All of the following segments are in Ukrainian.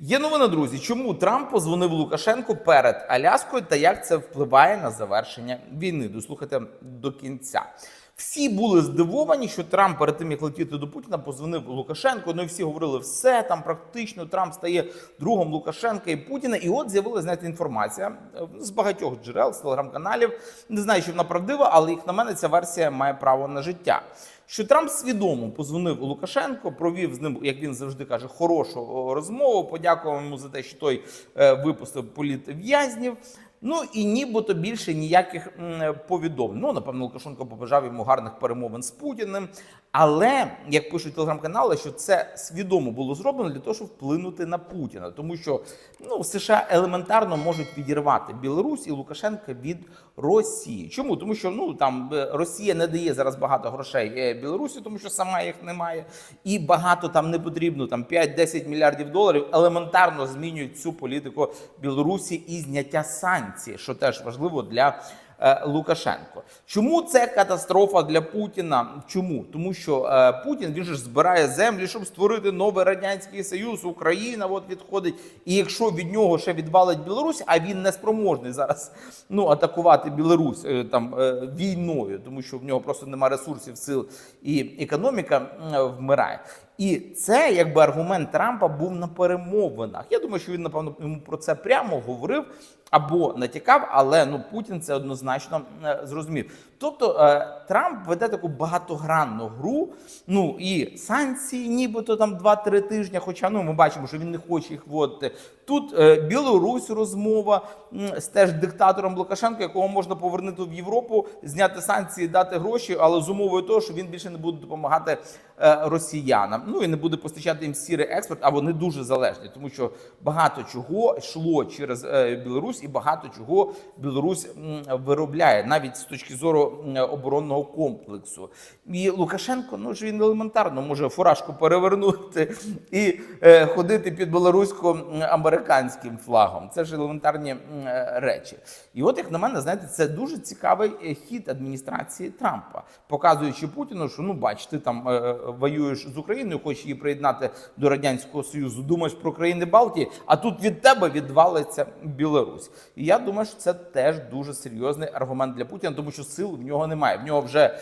Є новина, друзі. Чому Трамп позвонив Лукашенку перед Аляскою та як це впливає на завершення війни? Дослухайте до кінця. Всі були здивовані, що Трамп перед тим як летіти до Путіна позвонив Лукашенку. Ну і всі говорили, все там практично Трамп стає другом Лукашенка і Путіна. І от з'явилася знаєте, інформація е, з багатьох джерел, з телеграм-каналів. Не знаю, чи вона правдива, але як на мене, ця версія має право на життя. Що Трамп свідомо позвонив Лукашенко, провів з ним, як він завжди каже, хорошу розмову. Подякував йому за те, що той е, випустив політв'язнів. Ну і нібито більше ніяких повідомлень. Ну, напевно, Лукашенко побажав йому гарних перемовин з Путіним. Але як пишуть телеграм-канали, що це свідомо було зроблено для того, щоб вплинути на Путіна, тому що ну США елементарно можуть відірвати Білорусь і Лукашенка від Росії. Чому? Тому що ну там е, Росія не дає зараз багато грошей е, Білорусі, тому що сама їх немає, і багато там не потрібно. Там 5-10 мільярдів доларів елементарно змінюють цю політику Білорусі і зняття санкцій, що теж важливо для. е, Лукашенко, чому це катастрофа для Путіна? Чому тому, що е, Путін він же збирає землі, щоб створити новий радянський союз, Україна от відходить. І якщо від нього ще відвалить Білорусь, а він не спроможний зараз ну атакувати Білорусь е, там війною, тому що в нього просто немає ресурсів, сил і економіка вмирає. І це якби аргумент Трампа був на перемовинах. Я думаю, що він напевно йому про це прямо говорив або натякав, але ну Путін це однозначно е, зрозумів. Тобто е, Трамп веде таку багатогранну гру. Ну і санкції, нібито там 2-3 тижні. Хоча ну ми бачимо, що він не хоче їх вводити. Тут е, Білорусь розмова з теж диктатором Лукашенко, якого можна повернути в Європу, зняти санкції, дати гроші, але з умовою того, що він більше не буде допомагати е, росіянам. Ну і не буде постачати їм сірий експорт, а вони дуже залежні, тому що багато чого йшло через Білорусь, і багато чого Білорусь виробляє, навіть з точки зору оборонного комплексу. І Лукашенко, ну ж він елементарно може фуражку перевернути і е, ходити під білорусько-американським флагом. Це ж елементарні е, речі. І от, як на мене, знаєте, це дуже цікавий е, хід адміністрації Трампа, показуючи Путіну, що ну бач, ти там е, воюєш з Україною, хочеш її приєднати до радянського союзу, думаєш про країни Балтії, а тут від тебе відвалиться Білорусь. І я думаю, що це теж дуже серйозний аргумент для Путіна, тому що сил в нього немає. В нього вже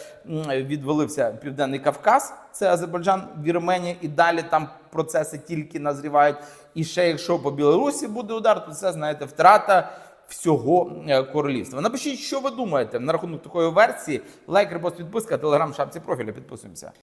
відвалився Південний Кавказ, це Азербайджан, Вірменія, і далі там процеси тільки назрівають. І ще якщо по Білорусі буде удар, то це знаєте втрата. Всього е, королівства. Напишіть, що ви думаєте на рахунок такої версії. Лайк, репост, підписка, телеграм, шапці профіля. Підписуємося.